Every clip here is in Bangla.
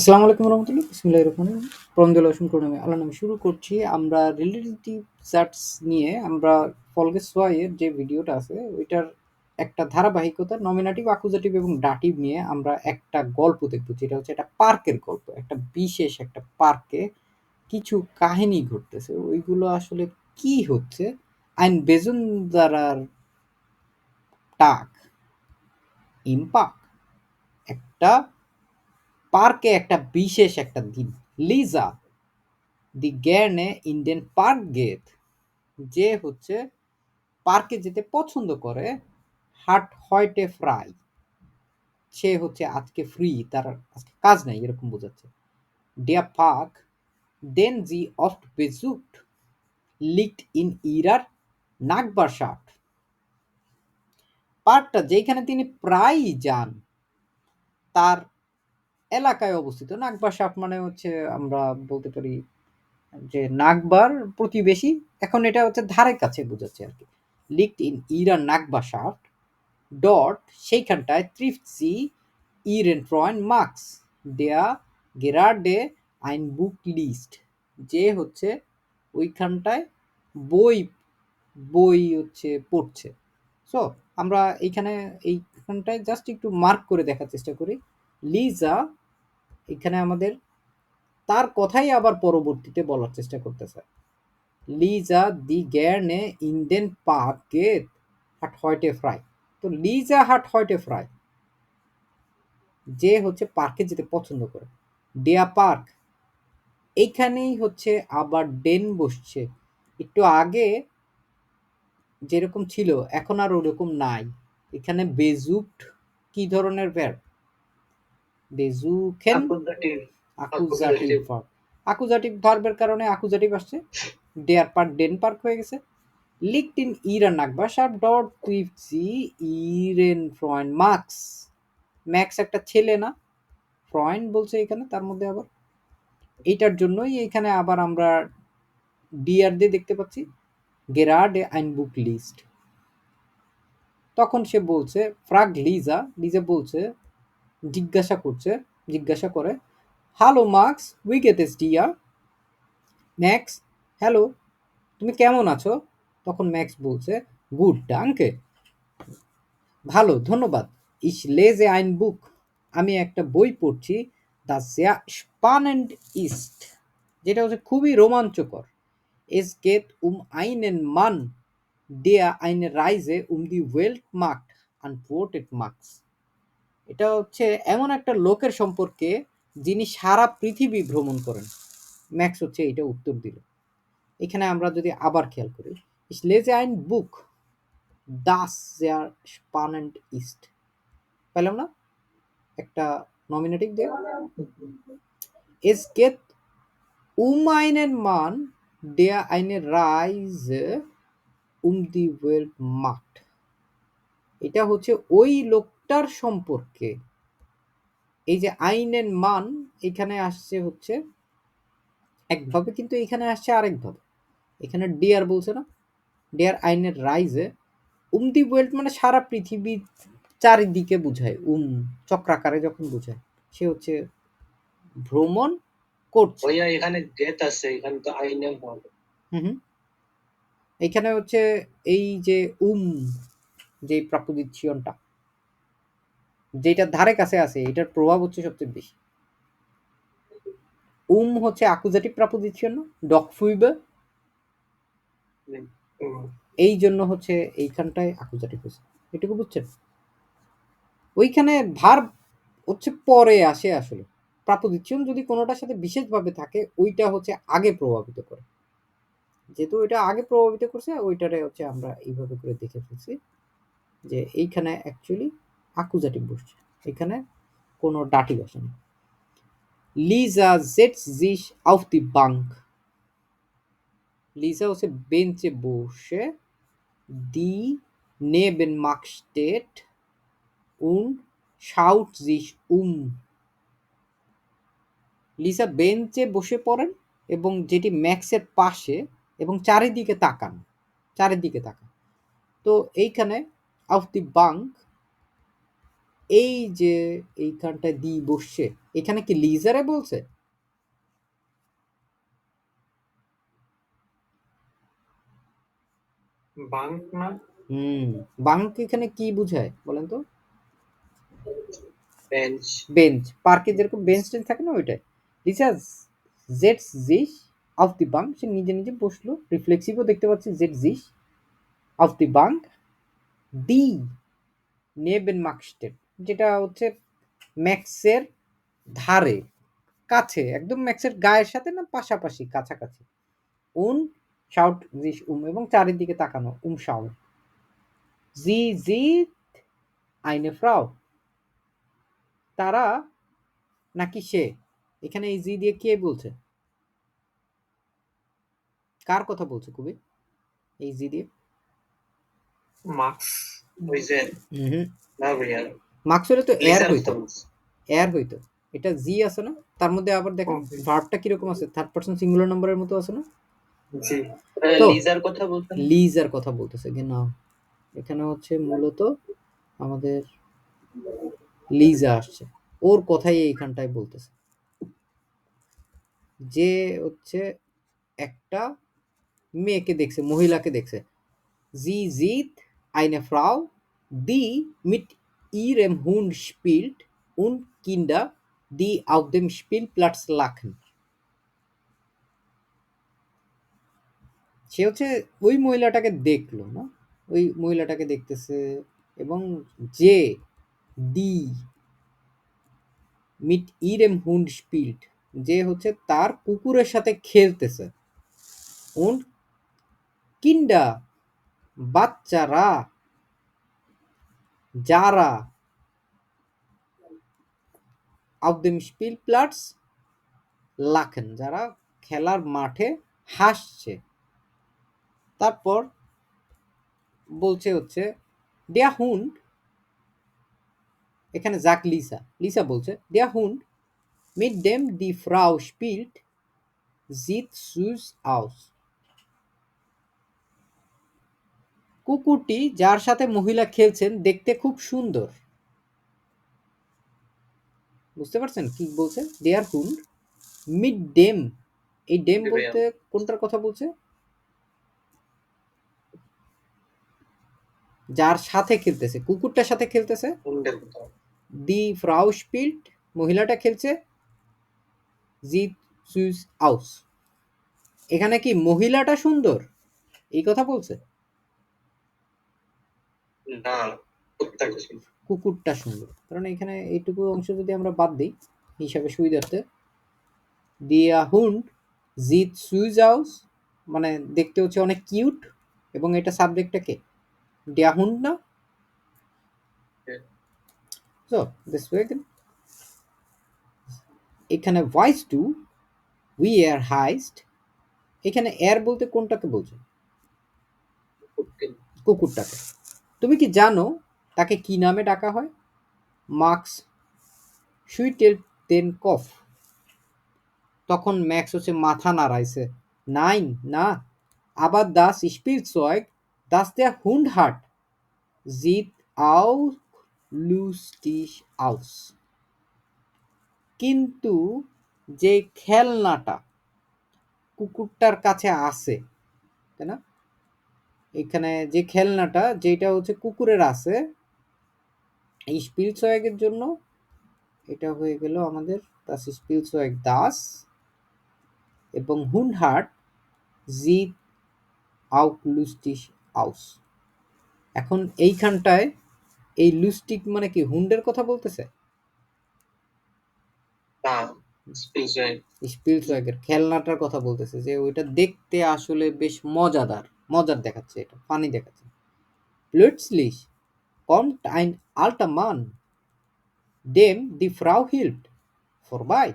আসসালামু আলাইকুম রহমতুল্লাহ, বিসমিল্লাহির রহমানির রহিম। প্রমদুল হোসেন আল্লাহ নামে শুরু করছি। আমরা রিলেটিভ চার্টস নিয়ে আমরা ফলগেস ওয়াইয়ের যে ভিডিওটা আছে, ওইটার একটা ধারাবাহিকতা নমিনাটিভ আকুজাটিভ এবং ডাটিভ নিয়ে আমরা একটা গল্প দেখব। যেটা হচ্ছে একটা পার্কের গল্প, একটা বিশেষ একটা পার্কে কিছু কাহিনী ঘটতেছে। ওইগুলো আসলে কি হচ্ছে? আইন বেজন দ্বারার টাক, ইম্পাক, একটা পার্কে একটা বিশেষ একটা দিন। লিজা, দি গ্যার্নে ইন্ডিয়ান পার্ক গেট, যে হচ্ছে পার্কে যেতে পছন্দ করে হাট হয়টে ফ্রাই। সে হচ্ছে আজকে ফ্রি তার আজকে কাজ নাই, এরকম বোঝাচ্ছে। ডিয়া পার্ক, দেন জি অফট বেজুট, লিকড ইন ইরার নাকবার শার্ট। পার্কটা যেখানে তিনি প্রায়ই যান, তার এলাকায় অবস্থিত। নাগবার সাপ মানে হচ্ছে আমরা বলতে পারি যে নাগবার প্রতিবেশী। এখন এটা হচ্ছে ধারে কাছে বোঝাচ্ছে আর কি। লিকড ইন ইরান নাগবা শাফট ডট, সেইখানটায় ত্রিফসি, ইরেন ফ্রয়েন মার্কস দেয়া, গেরার্ডে, আইন বুক লিস্ট, যে হচ্ছে ওইখানটায় বই বই হচ্ছে পড়ছে। সো আমরা এইখানে, এইখানটায় জাস্ট একটু মার্ক করে দেখার চেষ্টা করি। লিজা এখানে আমাদের তার কথাই আবার পরবর্তীতে বলার চেষ্টা করতেছে। লিজা দি গ্যারনে ইন্ডেন পার্কে হাট হয়টে ফ্রাই। তো লিজা হাট হয়টে ফ্রাই। যে হচ্ছে পার্কে যেতে পছন্দ করে। ডিয়া পার্ক। এইখানেই হচ্ছে আবার ডেন বসছে। একটু আগে যেরকম ছিল, এখন আর ওরকম নাই। এখানে বেজুট কি ধরনের ভ্যার বেজুখেন আকুজাটিভ ভার্ব আকুজাটিভ ভার্বের কারণে আকুজাটিভ আসছে। ডেয়ার পার্ক ডেন পার্ক হয়ে গেছে। লিকড ইন ইরান নাকবা শার্প ডট কুইফসি ইরেন ফ্রয়েন মার্কস ম্যাক্স একটা ছেলে না। ফ্রয়েন বলছে এখানে তার মধ্যে আবার। এইটার জন্যই এখানে আবার আমরা ডিআর দিয়ে দেখতে পাচ্ছি। গেরাডে আইন বুক লিস্ট তখন সে বলছে ফ্রাগ লিজা লিজা বলছে জিজ্ঞাসা করছে, জিজ্ঞাসা করে হ্যালো মার্কস উইগেতেস ডিয়া ম্যাক্স হ্যালো তুমি কেমন আছো? তখন ম্যাক্স বলছে গুড ডাঙ্কে ভালো, ধন্যবাদ। ইস লেজে আইন বুক আমি একটা বই পড়ছি দ্য স্পান অ্যান্ড ইস্ট যেটা হচ্ছে খুবই রোমাঞ্চকর। এস গেত উম আইনেন মান দেয়া আইনে রাইজে উম দি ওয়েল্ট মার্কড আনফোর্টেড মার্কস এটা হচ্ছে এমন একটা লোকের সম্পর্কে যিনি সারা পৃথিবী ভ্রমণ করেন। ম্যাক্স হচ্ছে এটা উত্তর দিল। এখানে আমরা যদি আবার খেয়াল করি লেজে আইন বুক, দাস স্পান অ্যান্ড ইস্ট। পেলাম না? একটা নমিনেটিভ দেয়। এস গেত উম আইনের মান দেয়া আইনে রাইজ উম দি ওয়েল্ট মার্ট এটা হচ্ছে ওই লোকটার সম্পর্কে। এই যে আইনের মান এখানে আসছে হচ্ছে একভাবে কিন্তু এখানে আসছে আরেকভাবে এখানে ডিয়ার বলছে না? ডিয়ার আইনের রাইজে উম দি ওয়েল্ড মানে সারা পৃথিবী চারিদিকে বুঝায় উম চক্রাকারে যখন বুঝায় সে হচ্ছে ভ্রমণ করছে। ভাইয়া এখানে গেট আছে এখানে তো আইনের হবে হুম হুম। এখানে হচ্ছে এই যে উম যে প্রাপোজিশনটা যেটার ধারে কাছে আছে, এটার প্রভাব হচ্ছে সবচেয়ে বেশি। উম হচ্ছে আকুজাটিভ প্রাপোজিশন ডক ফুইবে এই জন্য হচ্ছে এইখানটায় আকুজাটিভ হয়েছে। এটুকু বুঝছেন? ওইখানে ভার হচ্ছে পরে আসে আসলে। প্রাপোজিশন যদি কোনোটার সাথে বিশেষভাবে থাকে, ওইটা হচ্ছে আগে প্রভাবিত করে। যেহেতু ওইটা আগে প্রভাবিত করছে, ওইটারে হচ্ছে আমরা এইভাবে করে দেখে ফেলছি যে এইখানে অ্যাকচুয়ালি আকুজাটিভ বসছে। এখানে কোনো ডাটি বসে না লিজা জেটস জিস আউফ দি বাঙ্ক লিজা হচ্ছে বেঞ্চে বসে দি নেবেন মার্কস্টেট উন শাউট জিস উম লিসা বেঞ্চে বসে পড়েন এবং যেটি ম্যাক্সের পাশে এবং চারিদিকে তাকান। চারিদিকে তাকান। তো এইখানে অফ দি বাঙ্ক এই যে এইখানটায় দি বসছে এখানে কি লিজারে বলছে? বাঙ্ক না? হুম বাংক এখানে কি বুঝায় বলেন তো? বেঞ্চ। বেঞ্চ পার্কে যেরকম বেঞ্চ টেঞ্চ থাকে না ওইটাই। রিচার্জ জেড জিস অফ দি বাঙ্ক সে নিজে নিজে বসল রিফ্লেক্সিভও দেখতে পাচ্ছি জেড জিস অফ দি বাঙ্ক ডি নেবেন মার্কস্টেড যেটা হচ্ছে ম্যাক্সের ধারে কাছে একদম ম্যাক্সের গায়ের সাথে না পাশাপাশি কাছাকাছি। উন শাউট জিস উম এবং চারিদিকে তাকানো উম শাউট জি জি আইনে ফ্রাও। তারা নাকি সে? এখানে এই জি দিয়ে কে বলছে? কার কথা বলছে কবি? এই জি দিয়ে? মার্কস ওই যে না হলে তো এয়ার হইতো। এয়ার হইতো। এটা জি আছে না? তার মধ্যে আবার দেখো Okay. ভার্বটা কীরকম আছে? থার্ড পার্সন সিঙ্গুলার নাম্বারের মতো আছে না? জি। লিজার কথা বলতেন লিজার কথা বলতেছে। কি না এখানে হচ্ছে মূলত আমাদের লিজা আসছে। ওর কথাই এইখানটায় বলতেছে। যে হচ্ছে একটা মেয়েকে দেখছে মহিলাকে দেখছে। জি জিত আইনে Frau die mit ihrem Hund spielt und Kinder die auf dem Spielplatz lachen সে হচ্ছে ওই মহিলাটাকে দেখল না? ওই মহিলাটাকে দেখতেছে এবং যে ডি মিট ইরেম হুন্ড স্পিল্ট যে হচ্ছে তার কুকুরের সাথে খেলতেছে। উন কিন্ডা বাচ্চারা যারা auf dem Spielplatz লাখেন, যারা খেলার মাঠে হাসছে। তারপর বলছে হচ্ছে, দেয়া হুন্ড এখানে যাক লিসা। লিসা বলছে, দেয়া হুন্ড মিট ডেম দি ফ্রাউ স্পিল্ট জিত সুজ আউস। কুকুরটি যার সাথে মহিলা খেলছেন দেখতে খুব সুন্দর। বুঝতে পারছেন কি বলছে? দেয়ার হুন্ড মিড ডেম এই ডেম বলতে কোনটার কথা বলছে? যার সাথে খেলতেছে। কুকুরটার সাথে খেলতেছে? দি ফ্রাউ স্পিল্ট মহিলাটা খেলছে। জিত সুইস আউস এখানে কি মহিলাটা সুন্দর? এই কথা বলছে? না কুকুরটা সুন্দর। কারণ এখানে এইটুকু অংশ যদি আমরা বাদ দিই হিসাবে সুবিধার্থে দিয়া হুন্ড জিত সুইজ হাউস মানে দেখতে হচ্ছে অনেক কিউট এবং এটা সাবজেক্টটা কে? ডিয়া হুন্ড না। সো দিস এখানে ভয়েস টু উই এয়ার হাইস্ট এখানে এয়ার বলতে কোনটাকে বলছে কুকুরটাকে। তুমি কি জানো তাকে কি নামে ডাকা হয়? মার্কস সুইটের দেন কফ তখন ম্যাক্স হচ্ছে মাথা নাড়াইছে। নাইন, না। আবার দাস স্পিল সয়েক দাস দেয়া হুন্ড হার্ট জিত আউ লুস্টিস আউস। কিন্তু যে খেলনাটা কুকুরটার কাছে আছে, তাই না? এখানে যে খেলনাটা যেটা হচ্ছে কুকুরের আছে এই স্পিলসয়েগের জন্য এটা হয়ে গেল আমাদের দাস স্পিলসয়েগ দাস এবং হুন্ডহার্ট জি আউট লুস্টিস আউস এখন এইখানটায় এই লুস্টিক মানে কি হুন্ডের কথা বলতেছে? না খেলনাটার কথা বলতেছে যে ওইটা দেখতে আসলে বেশ মজাদার। মজার দেখাচ্ছে এটা পানি দেখাচ্ছে। প্লুটসলিশ কম আইন আল্টা মান ডেম দি ফ্রাউ হিল্ট ফর বাই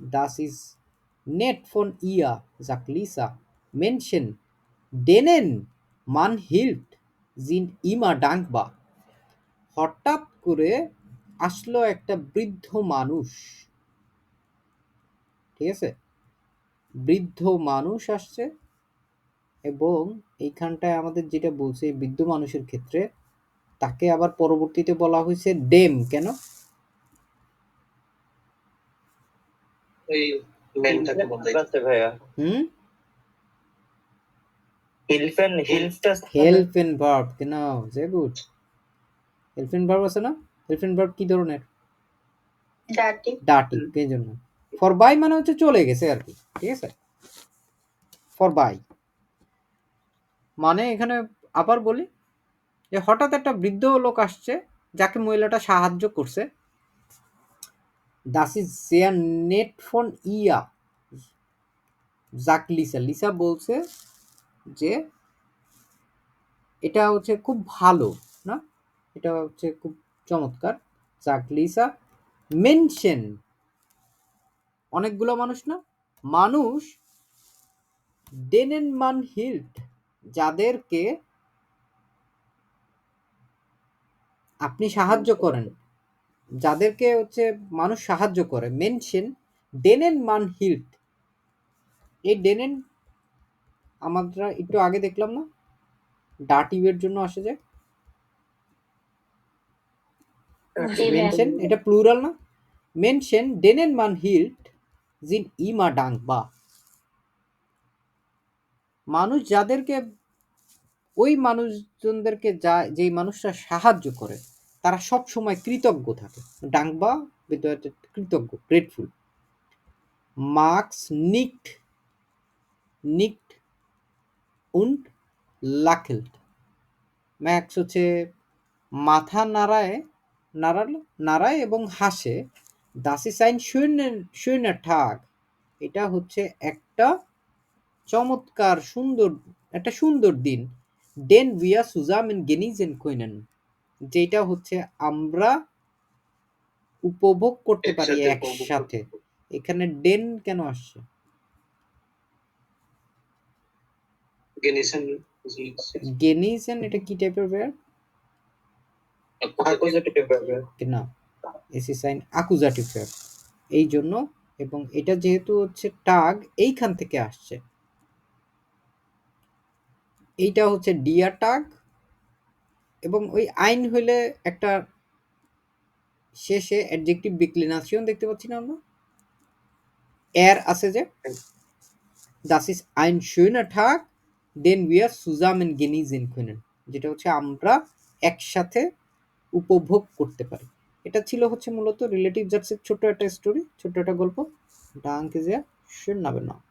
দাস ইজ নেট ফোন ইয়া জাক লিসা মেনশন ডেনেন মান হিল্ট জিন ইমা ডাঙ্কবা হঠাৎ করে আসলো একটা বৃদ্ধ মানুষ। ঠিক আছে? বৃদ্ধ মানুষ আসছে। এবং এইখানটায় আমাদের যেটা বলছে বৃদ্ধ মানুষের ক্ষেত্রে তাকে আবার পরবর্তীতে বলা হয়েছে ডেম কেন? মেনটাকে বলতে আছে হেল্পেন ভার্ব হেল্পেন ভার্ব না? হেল্পেন ভার্ব কি ধরনের? ডাটি ডাটি এই জন্য। ফর বাই মানে হচ্ছে চলে গেছে আর কি ঠিক আছে? ফর বাই মানে এখানে আবার বলি যে হঠাৎ একটা বৃদ্ধ লোক আসছে যাকে মহিলাটা সাহায্য করছে। দাস ইজ সেয়ার নেট ফোন ইয়া জাক লিসা লিসা বলছে যে এটা হচ্ছে খুব ভালো, না? এটা হচ্ছে খুব চমৎকার। জাক লিসা মেনশন অনেকগুলো মানুষ না? মানুষ ডেনেন মান হিল্ট যাদেরকে আপনি সাহায্য করেন যাদেরকে হচ্ছে মানুষ সাহায্য করে মেনশন ডেনেন মান হিল্ট এই ডেনেন আমরা একটু আগে দেখলাম না? ডাটিভের জন্য আসে যায় মেনশন এটা প্লুরাল না। মেনশন ডেনেন মান হিল্ট জিন ইমা ডাং বা মানুষ যাদেরকে, ওই মানুষজনদেরকে যা, যেই মানুষরা সাহায্য করে, তারা সব সময় কৃতজ্ঞ থাকে। ডাংবা কৃতজ্ঞ গ্রেটফুল মার্কস, নিক্ট নিক্ট উন্ড লাখেল্ট। ম্যাক্স হচ্ছে মাথা নাড়ায়, নাড়াল, নাড়ায় এবং হাসে। দাসি সাইন শূন্যের শূন্যের ঠাক এটা হচ্ছে একটা চমৎকার সুন্দর একটা সুন্দর দিন। ডেন উইয়া সুজামেন গেনিজেন কইনেন যেটা হচ্ছে আমরা উপভোগ করতে পারি একসাথে। এখানে ডেন কেন আসছে? গেনিজেন এটা কি টাইপের ভাইয়া না এসি সাইন এই জন্য এবং এটা যেহেতু হচ্ছে টাগ এইখান থেকে আসছে। এইটা হচ্ছে ডিয়া টাগ এবং ওই আইন হইলে একটা শেষে অ্যাডজেক্টিভ ডিক্লিনেশন দেখতে পাচ্ছি না আমরা। এর আছে যে দাস ইজ আইন schöner Tag দেন উই আর সুজামেন গেনিজেন können যেটা হচ্ছে আমরা একসাথে উপভোগ করতে পারি। এটা ছিল হচ্ছে মূলত রিলেটিভ জার্সের ছোট একটা স্টোরি ছোট একটা গল্প। ডাঙ্কে যে schön aber noch